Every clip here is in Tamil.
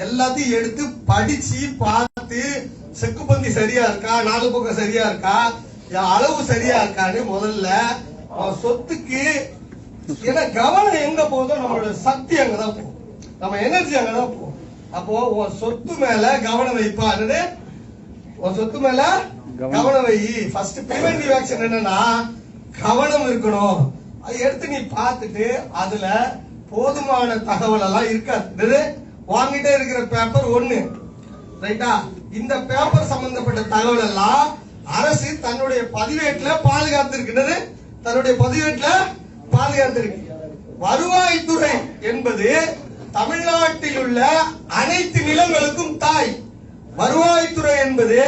எல்லாத்தையும் எடுத்து படிச்சு பார்த்து செக்குப்பந்தி சரியா இருக்கா நாலு பக்கம் சரியா இருக்கா அளவு சரியா இருக்கான்னு முதல்ல சொத்துக்கு ஏன்னா கவனம் எங்க போதோ நம்மளோட சக்தி அங்கதான் போகும். நம்ம எனர்ஜி அங்கதான் போகும். அப்போ உன் சொத்து மேல கவனம் வைப்பா என்னது? உன் சொத்து மேல கவனம். வை. ஃபர்ஸ்ட் பிரிவென்டிவ் ஆக்ஷன் என்னன்னா கவனம் இருக்கணும். அதை எடுத்து நீ பார்த்துட்டு அதுல போதுமான தகவல் எல்லாம் இருக்காது வாங்கிட்டே இருக்கிற பேப்பர் ஒண்ணு. ரைட்டா இந்த பேப்பர் சம்பந்தப்பட்ட தகவல் எல்லாம் அரசு தன்னுடைய பதிவேட்டுல பாதுகாத்திருக்கிறது. தன்னுடைய பதிவேட்டுல பாதுகாத்திருக்கு. வருவாய்த்துறை என்பது தமிழ்நாட்டில் உள்ள அனைத்து நிலங்களுக்கும் தாய். வருவாய்த்துறை என்பது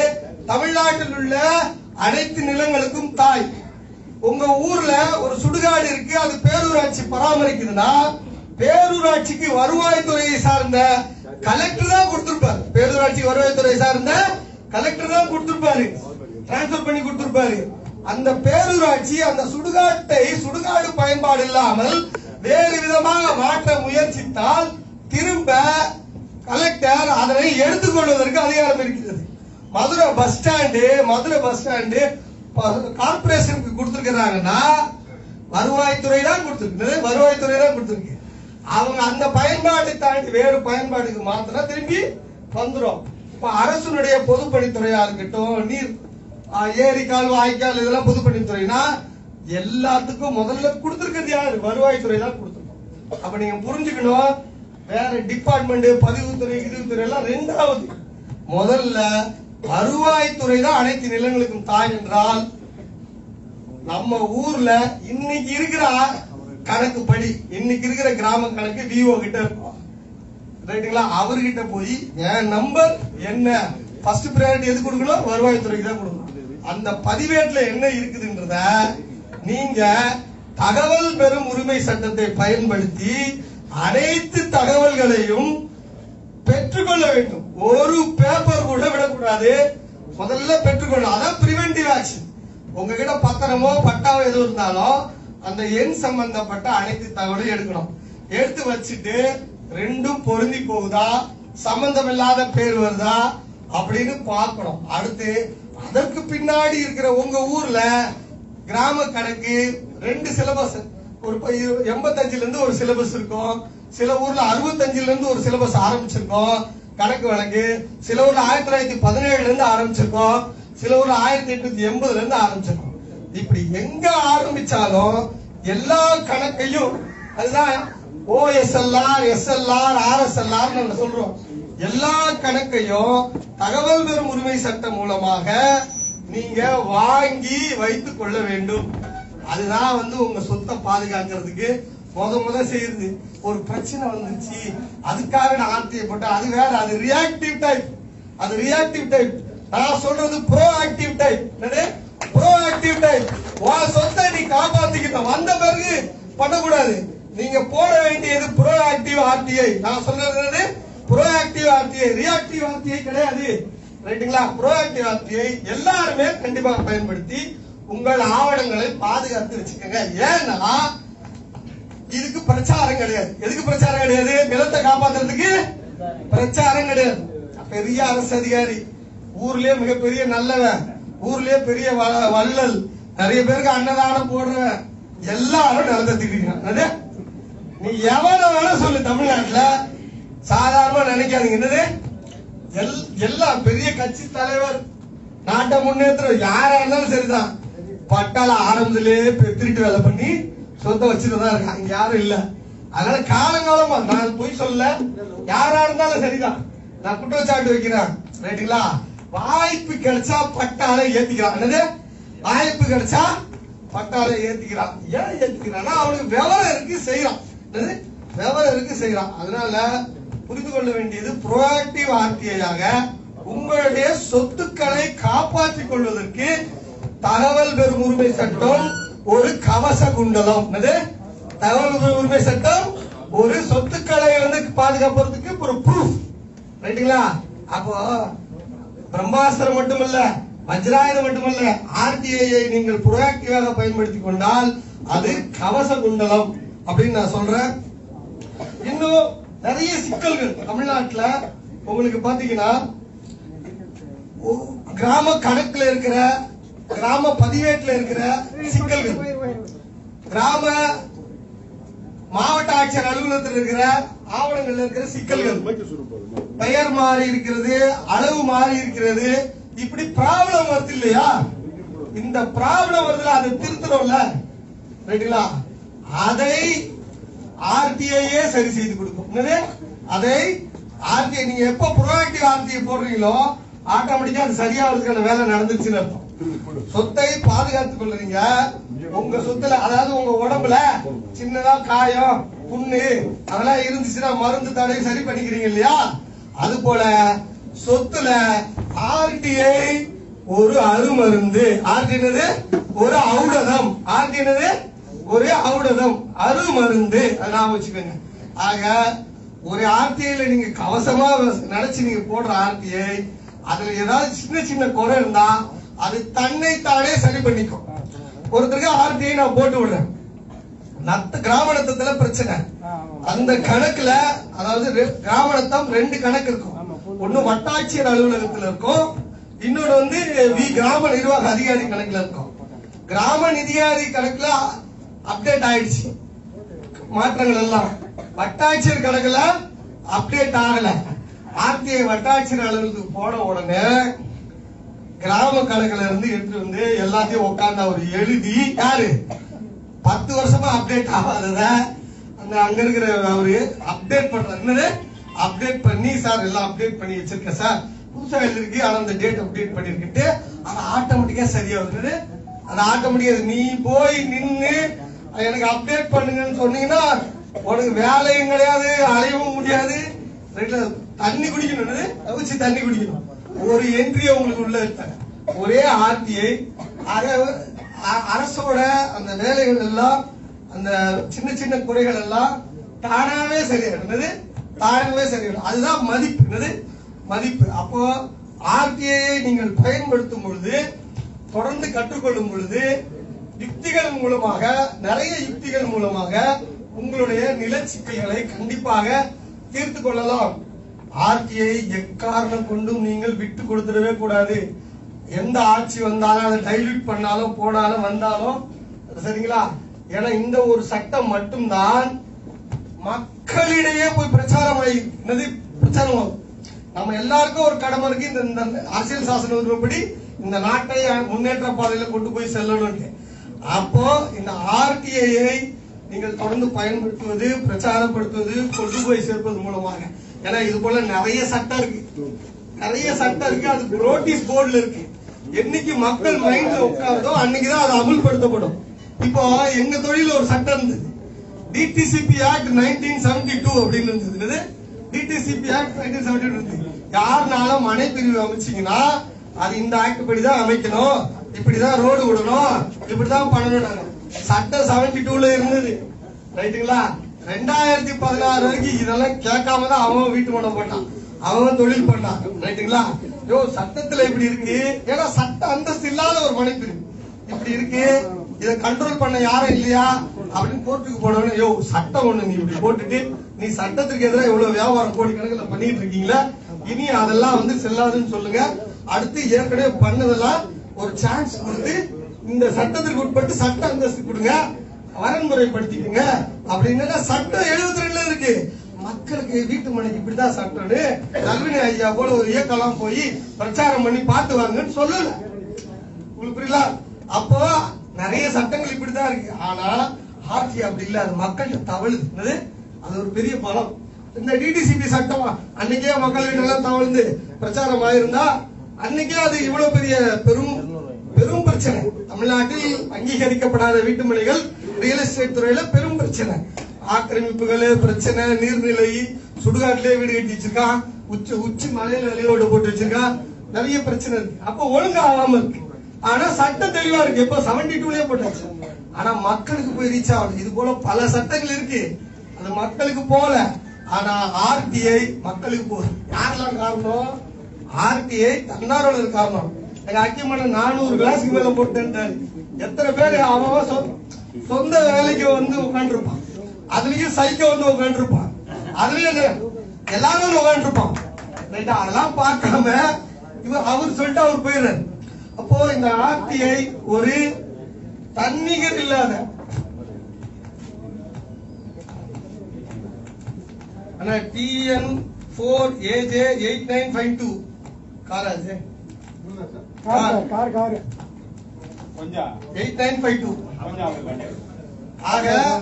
தமிழ்நாட்டில் உள்ள அனைத்து நிலங்களுக்கும் தாய். உங்க ஊர்ல ஒரு சுடுகாடு இருக்கு அது பேரூராட்சி பராமரிக்குதுன்னா பேரூராட்சிக்கு வருவாய்த்துறையை சார்ந்த கலெக்டர் தான் கொடுத்திருப்பாரு. பேரூராட்சி வருவாய்த்துறை சார்ந்த கலெக்டர் தான் கொடுத்திருப்பாரு. டிரான்ஸ்பர் பண்ணி கொடுத்திருப்பாரு. அந்த பேரூராட்சி அந்த சுடுகாட்டை சுடுகாடு பயன்பாடு இல்லாமல் வேறு விதமாக மாற்ற முயற்சித்தால் திரும்ப கலெக்டர் அதனை எடுத்துக்கொள்வதற்கு அதிகாரம் இருக்கிறது. Madurai bus stand Madurai bus stand கார்பரேஷனுக்கு கொடுத்திருக்கிறாங்கன்னா வருவாய்த்துறை தான் கொடுத்திருக்கு வருவாய்த்துறை தான் கொடுத்திருக்கு. அவங்க அந்த பயன்பாட்டை தாண்டி வேறு பயன்பாடுக்கு மாத்தினா திரும்பி வந்துரும். இப்ப அரசுடைய பொதுப்பணித்துறையா இருக்கட்டும் நீர் ஏரி கால் வாய்க்கால் இதெல்லாம் பொதுப்பணித்துறைனா எல்லாத்துக்கும் முதல்ல கொடுத்துருக்கிறது யாரு? வருவாய்த்துறை தான் கொடுத்துருக்கோம். அப்ப நீங்க புரிஞ்சுக்கணும் வேற டிபார்ட்மெண்ட் பதிவுத்துறை இதுத்துறை எல்லாம் ரெண்டாவது. முதல்ல வருவாய்த்துறை தான் அனைத்து நிலங்களுக்கும் தாய் என்றால் நம்ம ஊர்ல இன்னைக்கு இருக்கிற கணக்கு படி இன்னைக்கு இருக்கிற கிராம கணக்கு விஓ கிட்ட இருக்கும். ரைட்டுங்களா? அவர்கிட்ட போய் என் நம்பர் என்ன? ஃபர்ஸ்ட் ப்ரையாரிட்டி எது கொடுக்கணும்? வருவாய்த்துறைக்கு தான் கொடுக்கணும். அந்த பதிவேட்டுல என்ன இருக்குதுன்றத நீங்க தகவல் பெறும் உரிமை சட்டத்தை பயன்படுத்தி அனைத்து தகவல்களையும் பெற்றுக்கொள்ள வேண்டும். ஒரு பேப்பர் கூட விடக்கூடாது. முதல்ல பெற்றுக்கொள்ளும் அதான் பிரிவென்டிவ் ஆக்ஷன் உங்ககிட்ட பத்திரமோ பட்டாவோ எது இருந்தாலும் அந்த எண் சம்பந்தப்பட்ட அனைத்து தகவலையும் எடுக்கணும். எடுத்து வச்சுட்டு ரெண்டும் பொருந்தி போகுதா? சம்பந்தம் இல்லாத பேர் வருதா? அப்படின்னு பார்க்கணும். அடுத்து அதற்கு பின்னாடி இருக்கிற உங்க ஊர்ல கிராம கணக்கு ரெண்டு சிலபஸ் ஒரு எண்பத்தஞ்சுல இருந்து ஒரு சிலபஸ் இருக்கும். சில ஊர்ல அறுபத்தஞ்சுல இருந்து ஒரு சிலபஸ் ஆரம்பிச்சிருக்கோம். கணக்கு வழக்கு. சில ஊர்ல ஆயிரத்தி தொள்ளாயிரத்தி பதினேழுல இருந்து ஆரம்பிச்சிருக்கோம். சில ஊர்ல ஆயிரத்தி எட்நூத்தி எண்பதுல இருந்து ஆரம்பிச்சிருக்கோம். இப்படி எங்க ஆரம்பிச்சாலும் எல்லா கணக்கையும் அதுதான் ஓஎஸ்எல்ஆர் எஸ்எல்ஆர் ஆர்எஸ்எல்ஆர் நம்ம சொல்றோம். எல்லா கணக்கையும் தகவல் பெறும் உரிமை சட்டம் மூலமாக நீங்க வாங்கி வைத்துக் கொள்ள வேண்டும். அதுதான் வந்து உங்க சொத்தை பாதுகாக்கிறதுக்கு முத முத செய்யுது. ஒரு பிரச்சனை வந்துச்சு அதுக்காக நான் ஆர்டிஐ போட்டேன். அது வேற அது ரியாக்டிவ் டைப் அது ரியாக்டிவ் டைப் நான் சொல்றது ப்ரோ ஆக்டிவ் டைப் என்னது? ப்ரோ ஆக்டிவ் டைப் உன் சொத்தை நீ காப்பாத்திக்கிட்ட. வந்த பிறகு பண்ணக்கூடாது. நீங்க போட வேண்டியது ப்ரோ ஆக்டிவ் ஆர்டிஐ நான் சொல்றது என்னது? Proactive RTI reactive RTI கிடையாது. ரைட்டுங்களா? ப்ரோ ஆக்டிவ் ஆர்டிஐ எல்லாருமே கண்டிப்பாக பயன்படுத்தி உங்கள் ஆவணங்களை பாதுகாத்து வச்சுக்கோங்க. ஏன்னா இதுக்கு பிரச்சாரம் கிடையாது. எதுக்கு பிரச்சாரம் கிடையாது? நிலத்தை காப்பாத்துறதுக்கு பிரச்சாரம் கிடையாது. பெரிய அரசு அதிகாரி. ஊர்லயே மிகப்பெரிய நல்லவன். ஊர்லயே பெரிய வள்ளல். நிறைய பேருக்கு அன்னதானம் போடுறவன் எல்லாரும் நிலத்தை திட்டிருக்கான் நீ எவ்வளவு வேணா சொல்லு தமிழ்நாட்டுல. சாதாரணமா நினைக்காதீங்க. என்னது? எல்லா பெரிய கட்சி தலைவர் நாட்டை முன்னேற்ற யாரா இருந்தாலும் சரிதான். பட்டாள ஆரம்பத்திலே திருட்டு வேலை பண்ணி சொத்தை வச்சுட்டு தான் இருக்காங்க யாரும் இல்ல. அதனால காலங்காலமா நான் போய் சொல்ல யாரா இருந்தாலும் சரிதான். நான் குற்றச்சாட்டு வைக்கிறேன். ரைட்டுங்களா? வாய்ப்பு கிடைச்சா பட்டால ஏத்திக்கிறான். என்னது? வாய்ப்பு கிடைச்சா பட்டால ஏத்திக்கிறான். ஏன் ஏத்திக்கிறான்னா அவனுக்கு விவரம் இருக்கு செய்யறான் என்னது? விவரம் இருக்கு செய்யறான் அதனால புரிந்து கொள்ள வேண்டியது ப்ரோஆக்டிவ் ஆர்டிஐயாக உங்களுடைய சொத்துக்களை காப்பாற்றிக் கொள்வதற்கு தகவல் பெறும் உரிமை சட்டம் ஒரு கவச குண்டலம். என்னது? தகவல் பெறும் உரிமை சட்டம் ஒரு சொத்துக்களை வந்து பாதுகாப்பதற்கு ஒரு ப்ரூஃப் ரைட்டுங்களா? அப்போ பிரம்மாஸ்திரம் மட்டுமல்ல வஜ்ராயுதம் மட்டுமல்ல ஆர்டிஐயை நீங்கள் புரோக்டிவாக பயன்படுத்தி கொண்டால் அது கவச குண்டலம் அப்படின்னு நான் சொல்றேன். இன்னும் நிறைய சிக்கல்கள் தமிழ்நாட்டுல. உங்களுக்கு பாத்தீங்கன்னா கிராம கணக்குல இருக்கிற கிராம பதிவேட்டுல இருக்கிற சிக்கல்கள். கிராம மாவட்ட ஆட்சியர் அலுவலகத்தில் இருக்கிற ஆவணங்கள்ல இருக்கிற சிக்கல்கள். பெயர் மாறி இருக்கிறது அளவு மாறி இருக்கிறது. இப்படி ப்ராப்ளம் வருது இல்லையா? இந்த ப்ராப்ளம் வருதுல அதை திருத்தணும்ல. ரைட்டுங்களா? அதை ஆர்டிஐயே சரி செய்து கொடுக்கும். என்னது? அதை ஆர்டிஐ நீங்க எப்ப ப்ரோஆக்டிவ் ஆர்டிஐ போடுறீங்களோ ஆட்டோமேட்டிக்கா அது சரியாகிறதுக்கான வேலை நடந்துச்சுன்னு அர்த்தம். சொத்தை பாதுகாத்துக் கொள்றீங்க உங்க சொத்துல அதாவது உங்க உடம்புல சின்னதா காயம் புண்ணு அதெல்லாம் இருந்துச்சுன்னா மருந்து தடை சரி பண்ணிக்கிறீங்க இல்லையா? அது போல சொத்துல ஆர்டிஐ ஒரு அருமருந்து. ஆர்டினது ஒரு ஔடதம். ஆர்டினது ஒரு ஔடதம். அருமருந்து. அதான் வச்சுக்கோங்க. ஆக ஒரு ஆர்டிஐல நீங்க கவசமா நினைச்சு நீங்க போடுற ஆர்டிஐ அதுல ஏதாவது சின்ன சின்ன குறை இருந்தா அது தன்னை தானே சரி பண்ணிக்கும். ஒருத்தருக்கு ஆர்டிஐ நான் போட்டு விடுறேன். நத்த கிராம நத்தத்துல பிரச்சனை. அந்த கணக்குல அதாவது ரெ- கிராம நத்தம் ரெண்டு கணக்கு இருக்கும். ஒண்ணு வட்டாட்சியர் அலுவலகத்துல இருக்கும். இன்னொன்னு வந்து வி கிராம நிர்வாக அதிகாரி கணக்குல இருக்கும். கிராம நிதியாரி கணக்குல அப்டேட் ஆயிடுச்சு. மாற்றங்கள் எல்லாம். வட்டாட்சியர் கணக்குல அப்டேட் ஆகல. ஆர்டிஐ வட்டாட்சியர் அலுவலகத்துக்கு போன உடனே கிராம கணக்குல இருந்து எடுத்து வந்து எல்லாத்தையும் உட்கார்ந்து அவர் எழுதி யாரு? பத்து வருஷமா அப்டேட் ஆகாதத? அந்த அங்க இருக்கிற அவரு அப்டேட் பண்றாரு அப்டேட் பண்ணி சார் எல்லாம் அப்டேட் பண்ணி வச்சிருக்கேன் சார் புதுசா எழுதிருக்கு ஆனா அந்த டேட் அப்டேட் பண்ணிருக்கிட்டு அது ஆட்டோமேட்டிக்கா சரியா வருது. அது ஆட்டோமேட்டிக்கா நீ போய் நின்னு எனக்கு அப்டேட் பண்ணுங்கன்னு சொன்னீங்கன்னா உனக்கு வேலையும் கிடையாது அலையவும் முடியாது. தண்ணி குடிக்கணும் என்னது? அவிச்சு தண்ணி குடிக்கணும். ஒரு என்ட்ரி உங்களுக்கு உள்ள இருக்காங்க ஒரே ஆர்டிஐ அரசோட அந்த வேலைகள் எல்லாம் அந்த சின்ன சின்ன குறைகள் எல்லாம் தானாவே சரியாயிடும். என்னது? தானாவே அதுதான் மதிப்பு. என்னது? மதிப்பு. அப்போ ஆர்டிஐயை நீங்கள் பயன்படுத்தும் பொழுது தொடர்ந்து கற்றுக்கொள்ளும் பொழுது யுக்திகள் மூலமாக நிறைய யுக்திகள் மூலமாக உங்களுடைய நில சிக்கல்களை கண்டிப்பாக தீர்த்து கொள்ளலாம். ஆட்சியை எக்காரணம் கொண்டும் நீங்கள் விட்டு கொடுத்துடவே கூடாது. எந்த ஆட்சி வந்தாலும் அதை டைல்யூட் பண்ணாலும் போனாலும் வந்தாலும் சரிங்களா? ஏன்னா இந்த ஒரு சட்டம் மட்டும்தான் மக்களிடையே போய் பிரச்சாரம் ஆகி பிரச்சாரம் ஆகும். நம்ம எல்லாருக்கும் ஒரு கடமை இருக்கு. இந்த இந்த அரசியல் சாசனப்படி இந்த நாட்டை முன்னேற்ற பாதையில கொண்டு போய் செல்லணும்னு அப்போ இந்த ஆர்டிஐயை நீங்கள் தொடர்ந்து பயன்படுத்துவது பிரச்சாரப்படுத்துவது கொண்டு போய் சேர்ப்பது மூலமாக. ஏன்னா இது போல நிறைய சட்டம் இருக்கு. நிறைய சட்டம் இருக்கு. அது நோட்டீஸ் போர்டுல இருக்கு. என்னைக்கு மக்கள் மைண்ட்ல உட்காருதோ அன்னைக்குதான் அது அமுல்படுத்தப்படும். இப்போ எங்க தொழில ஒரு சட்டம் இருந்தது. DTCP act nineteen seventy two அப்படின்னு இருந்தது. DTCP act nineteen seventy two இருந்தது. யாருனாலும் மனை பிரிவு அமைச்சிங்கன்னா அது இந்த ஆக்ட் படிதான் அமைக்கணும். இப்படிதான் ரோடு விடணும். இப்படிதான் பண்ணணும் சட்டம் செவன்டி டூல இருந்தது. ரைட்டுங்களா ரெண்டாயிரத்தி பதினாறு வரைக்கும் இதெல்லாம் கேட்காம தான் அவன் வீட்டு மனம் போட்டான். அவன் தொழில் பண்ணான். ரைட்டுங்களா யோ சட்டத்துல இப்படி இருக்கு. ஏன்னா சட்ட அந்தஸ்து இல்லாத ஒரு மனைப்பிரிவு இப்படி இருக்கு. இதை கண்ட்ரோல் பண்ண யாரும் இல்லையா? அப்படின்னு கோர்ட்டுக்கு போனவன யோ சட்டம் ஒண்ணு நீ இப்படி போட்டுட்டு நீ சட்டத்துக்கு எதிராக இவ்வளவு வியாபாரம் கோடிக்கணக்கில் பண்ணிட்டு இருக்கீங்களா? இனி அதெல்லாம் வந்து செல்லாதுன்னு சொல்லுங்க. அடுத்து ஏற்கனவே பண்ணதெல்லாம் ஒரு சான்ஸ் கொடுத்து இந்த சட்டத்திற்கு உட்பட்டு சட்ட அந்தஸ்து கொடுங்க. வரன்முறைப்படுத்திக்கங்க அப்படின்னு சட்டம் எழுபத்தி ரெண்டுல இருக்கு. மக்களுக்கு வீட்டு மனைக்கு இப்படிதான் சட்டம்னு கல்வினி ஐயா போல ஒரு இயக்கம்லாம் போய் பிரச்சாரம் பண்ணி பார்த்து வாங்கன்னு சொல்லல. உங்களுக்கு புரியல அப்போ நிறைய சட்டங்கள் இப்படிதான் இருக்கு. ஆனா ஆட்சி அப்படி இல்ல. அது மக்கள்கிட்ட தவழுது. அது ஒரு பெரிய பலம். இந்த டிடிசிபி சட்டம் அன்னைக்கே மக்கள் எல்லாம் தவழ்ந்து பிரச்சாரம் ஆயிருந்தா அன்னைக்கே அது இவ்வளவு பெரிய பெரும் பெரும் பிரச்சனை. தமிழ்நாட்டில் அங்கீகரிக்கப்படாத வீட்டு மனைகள் ரியல் எஸ்டேட் துறையில பெரும் பிரச்சனை. ஆக்கிரமிப்புகள் பிரச்சனை நீர்நிலை சுடுகாட்டிலே வீடு கட்டி வச்சிருக்கான் உச்சி உச்சி மலையில வெளியோடு போட்டு வச்சிருக்கான் நிறைய பிரச்சனை இருக்கு. அப்ப ஒழுங்கா ஆகாம இருக்கு. ஆனா சட்டம் தெளிவா இருக்கு. இப்ப செவன்டி டூலயே போட்டாச்சு. ஆனா மக்களுக்கு போய் ரீச் ஆகணும். இது போல பல சட்டங்கள் இருக்கு. அது மக்களுக்கு போல ஆனா ஆர்டிஐ மக்களுக்கு போகுது யாரெல்லாம் காரணம்? ஆர்டிஐ தன்னார்வலர் காரணம். எங்க அக்கியமான நானூறு கிளாஸ்க்கு மேல போட்டுட்டாரு எத்தனை பேர் அவன் அவன் சொந்த- வேலைக்கு வந்து உட்காந்துருப்பான் அதுலயும் சைக்கோ வந்து உட்காந்துருப்பான் அதுலயும் எல்லாரும் வந்து உட்காந்துருப்பான் ரைட்டா அதெல்லாம் பார்க்காம இவர் அவர் சொல்லிட்டு அவர் போயிடுறாரு. அப்போ இந்த ஆர்டிஐ ஒரு தன்னிகர் இல்லாத ஆனா TN four AJ eight nine five two காராஜே car car car. Eight nine five two. கொஞ்சம் அவங்க பண்ணு. ஆக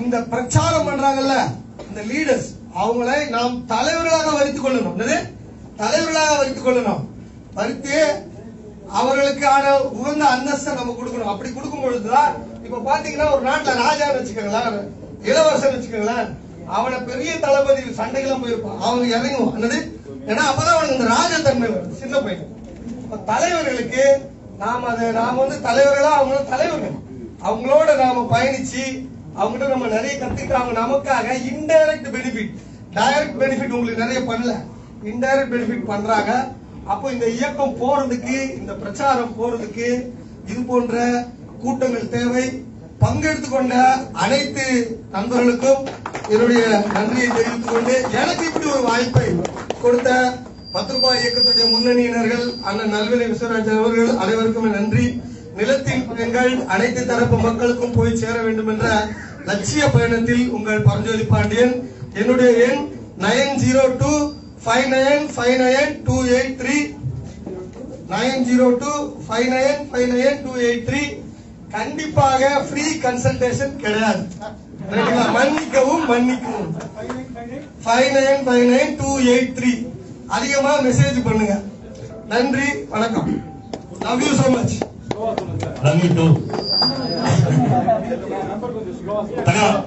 இந்த பிரச்சாரம் பண்றாங்கல்ல இந்த லீடர்ஸ் அவங்களை நாம் தலைவர்களாக வருத்திக் கொள்ளணும். என்னது? தலைவர்களாக வருத்திக் கொள்ளணும். வருத்தி அவர்களுக்கான உகந்த அந்தஸ்தை நம்ம கொடுக்கணும். அப்படி கொடுக்கும் பொழுதுதான் இப்ப பாத்தீங்கன்னா ஒரு நாட்டுல ராஜான்னு வச்சுக்கோங்களேன் இளவரசன் வச்சுக்கோங்களேன் அவனை பெரிய தளபதி சண்டைக்கெல்லாம் போயிருப்பான். அவங்க இறங்குவான். என்னது? ஏன்னா அப்பதான் அவனுக்கு இந்த ராஜதன்மை வரும். சின்ன பையன். தலைவர்களுக்கு நாம அதை நாம வந்து தலைவர்களா? அவங்களும் தலைவர்கள். அவங்களோட நாம பயணிச்சு அவங்ககிட்ட நம்ம நிறைய கத்துக்கிட்டு அவங்க நமக்காக இன்டைரக்ட் பெனிஃபிட் டைரக்ட் பெனிஃபிட் உங்களுக்கு நிறைய பண்ணல. இன்டைரக்ட் பெனிஃபிட் பண்றாங்க. அப்போ இந்த இயக்கம் போறதுக்கு இந்த பிரச்சாரம் போறதுக்கு இது போன்ற கூட்டங்கள் தேவை. பங்கெடுத்து கொண்ட அனைத்து நண்பர்களுக்கும் என்னுடைய நன்றியை தெரிவித்துக் கொண்டு எனக்கு இப்படி ஒரு வாய்ப்பை கொடுத்த பத்து ரூபாய் இயக்கத்துடைய முன்னணியினர்கள் அண்ணன் நல்வினை விஸ்வராஜன் அவர்கள் அனைவருக்கும் நன்றி. நிலத்தின் பயன்கள் அனைத்து தரப்பு மக்களுக்கும் போய் சேர வேண்டும் என்ற லட்சிய பயணத்தில் உங்கள் பரஞ்சோதி பாண்டியன் என்னுடைய எண் nine zero two five nine five nine two eight three. Nine zero two five nine five nine two eight three. கண்டிப்பாக ஃப்ரீ கன்சல்டேஷன் கிடையாது. மன்னிக்கவும் மன்னிக்கவும். Five nine five nine two eight three. அதிகமா மெசேஜ் பண்ணுங்க. நன்றி வணக்கம். லவ் யூ so மச் ஸ்லோவா சொல்லுங்க Love